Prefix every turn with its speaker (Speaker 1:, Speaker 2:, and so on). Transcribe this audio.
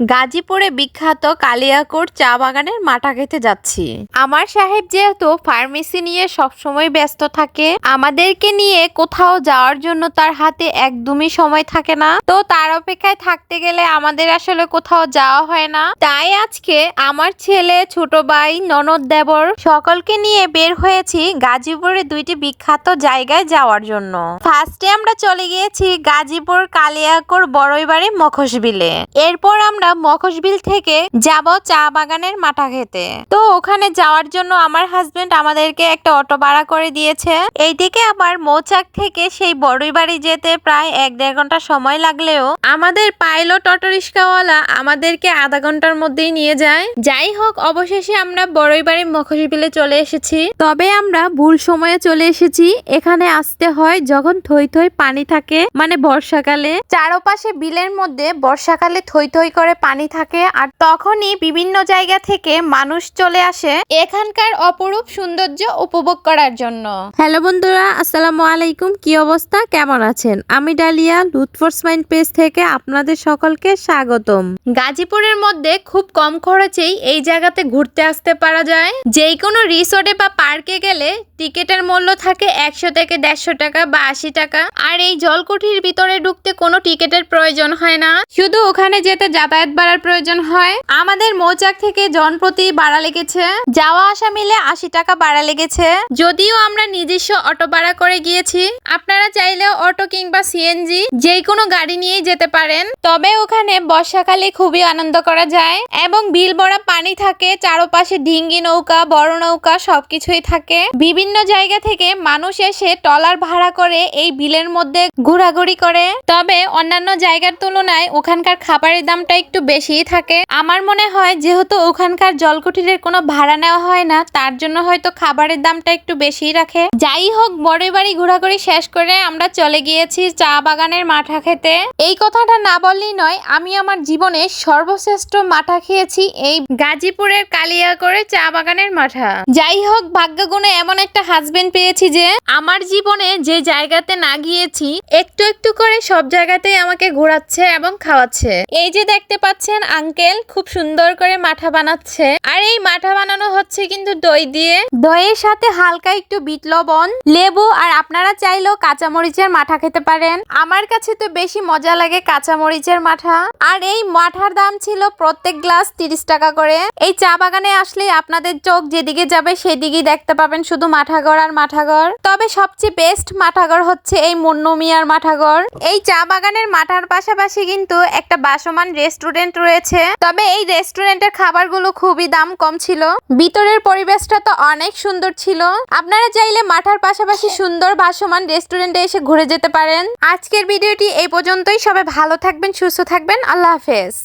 Speaker 1: গাজীপুরে বিখ্যাত কালিয়াকোট চা বাগানের মাঠা খেতে যাচ্ছি। আমার সাহেব যেহেতু ফার্মেসি নিয়ে সবসময় ব্যস্ত থাকে, আমাদেরকে নিয়ে কোথাও যাওয়ার জন্য তার হাতে একদমই সময় থাকে না। তো তার অপেক্ষায় থাকতে গেলে আমাদের আসলে কোথাও যাওয়া হয় না। তাই আজকে আমার ছেলে, ছোট ভাই, ননদ, দেবর সকলকে নিয়ে বের হয়েছি গাজীপুরে দুইটি বিখ্যাত জায়গায় যাওয়ার জন্য। ফার্স্টে আমরা চলে গিয়েছি গাজীপুর কালিয়াকোর বড়ইবাড়ি মখশবিলে এরপর আমরা মখশবিল থেকে যাব চা বাগানের মাঠা খেতে। তো ওখানে যাওয়ার জন্য আমার হাজবেন্ড আমাদেরকে একটা অটো ভাড়া করে দিয়েছে। এইদিকে আবার মৌচাক থেকে সেই বড়ইবাড়ি যেতে প্রায় এক দেড় ঘণ্টা সময় লাগলেও আমাদের পাইলট অটো রিক্সাওয়ালা আমাদেরকে আধা ঘণ্টার মধ্যেই নিয়ে যায়। যাই হোক, অবশেষে আমরা বড়ইবাড়ি মখশবিলে চলে এসেছি। তবে আমরা ভুল সময়ে চলে এসেছি। এখানে আসতে হয় যখন থই থই পানি থাকে মানে বর্ষাকালে। চারপাশে বিলের মধ্যে বর্ষাকালে থই থই করে পানি থাকে আর তখনই বিভিন্ন জায়গা থেকে মানুষ চলে আসে এখানকার অপরূপ সৌন্দর্য উপভোগ করার জন্য। হ্যালো বন্ধুরা আসসালামু আলাইকুম। কি অবস্থা? কেমন আছেন? আমি ডালিয়া লুৎফোর্স মাইন্ড পেজ থেকে আপনাদের সকলকে স্বাগতম। গাজীপুরের মধ্যে খুব কম খরচেই এই জায়গাতে ঘুরতে আসতে পারা যায়। যেই কোনো রিসোর্টে বা পার্কে গেলে টিকিটের মূল্য থাকে একশো থেকে দেড়শো টাকা বা আশি টাকা। আর এই জলকুঠির ভিতরে ঢুকতে কোনো টিকিটের প্রয়োজন হয় না। শুধু ওখানে যেতে যাতায়াত ভাড়ার প্রয়োজন হয়। আমাদের মৌচাক থেকে জনপ্রতি বাড়া লেগেছে। যাওয়া আসা মিলে আশি টাকা বাড়া লেগেছে। যদিও আমরা নিজস্ব অটো ভাড়া করে গিয়েছি, আপনারা চাইলেও অটো কিংবা সিএনজি যে কোনো গাড়ি নিয়েই যেতে পারেন। তবে ওখানে বর্ষাকালে খুবই আনন্দ করা যায় এবং বিল ভরা পানি থাকে, চারপাশে ডিঙ্গি নৌকা, বড় নৌকা সবকিছুই থাকে। বিভিন্ন জায়গা থেকে মানুষ এসে টলার ভাড়া করে এই বিলের মধ্যে ঘোরাঘুরি করে। তবে অন্যান্য জায়গার তুলনায় ওখানকার খাবারের দামটা একটু বেশিই থাকে। আমার মনে হয় যেহেতু ওখানকার জলকুঠিরের কোনো ভাড়া নেওয়া হয় না, তার জন্য হয়তো খাবারের দামটা একটু বেশিই রাখে। যাই হোক বড়ই বাড়ি ঘোরাঘুরি শেষ করে আমরা চলে গিয়েছি চা বাগানের মাঠা খেতে। এই কথাটা না বললেই নয়, আমি আমার জীবনে সর্বশ্রেষ্ঠ মাঠা খেয়েছি এই গাজীপুরের কালিয়া করে চা বাগানের মাঠা। যাই হোক, ভাগ্যগুণে এমন একটা হাজবেন্ড পেয়েছি যে, আমার জীবনে যে জায়গাতে না গিয়েছি, একটু একটু করে সব জায়গাতেই আমাকে ঘোরাচ্ছে এবং খাওয়াচ্ছে। এই যে দেখতে পাচ্ছেন আঙ্কেল, খুব সুন্দর করে মাঠা বানাচ্ছে। আর এই মাঠা বানানো হচ্ছে কিন্তু দই দিয়ে। দইয়ের সাথে হালকা একটু বিট লবণ, লেবু আর আপনারা চাইলেও কাঁচামরিচের মাঠা খেতে পারেন। আমার কাছে তো বেশি মজা লাগে কাঁচামরিচের মাঠা। আর এই মাঠার দাম ছিল প্রত্যেক গ্লাস তিরিশ টাকা করে। এই চা বাগানে আসলে আপনাদের চোখ যেদিকে যাবে সেদিকেই দেখতে পাবেন শুধু মাঠাগড় আর মাঠাগড়। তবে সবচেয়ে বেস্ট মাঠাগড় হচ্ছে এই মুন্নু মিয়ার মাঠাগড়। এই চা বাগানের মাঠার পাশাপাশি কিন্তু একটা বাসমান রেস্টুরেন্ট রয়েছে। তবে এই রেস্টুরেন্টের খাবারগুলো খুবই দাম কম ছিল। ভিতরের পরিবেশটা তো অনেক সুন্দর ছিল। আপনারা চাইলে মাঠার পাশাপাশি সুন্দর ভাসমান রেস্টুরেন্টে এসে ঘুরে যেতে পারেন। আজকের ভিডিওটি এই পর্যন্তই। সবাই ভালো থাকবেন, সুস্থ থাকবেন। আল্লাহ হাফেজ।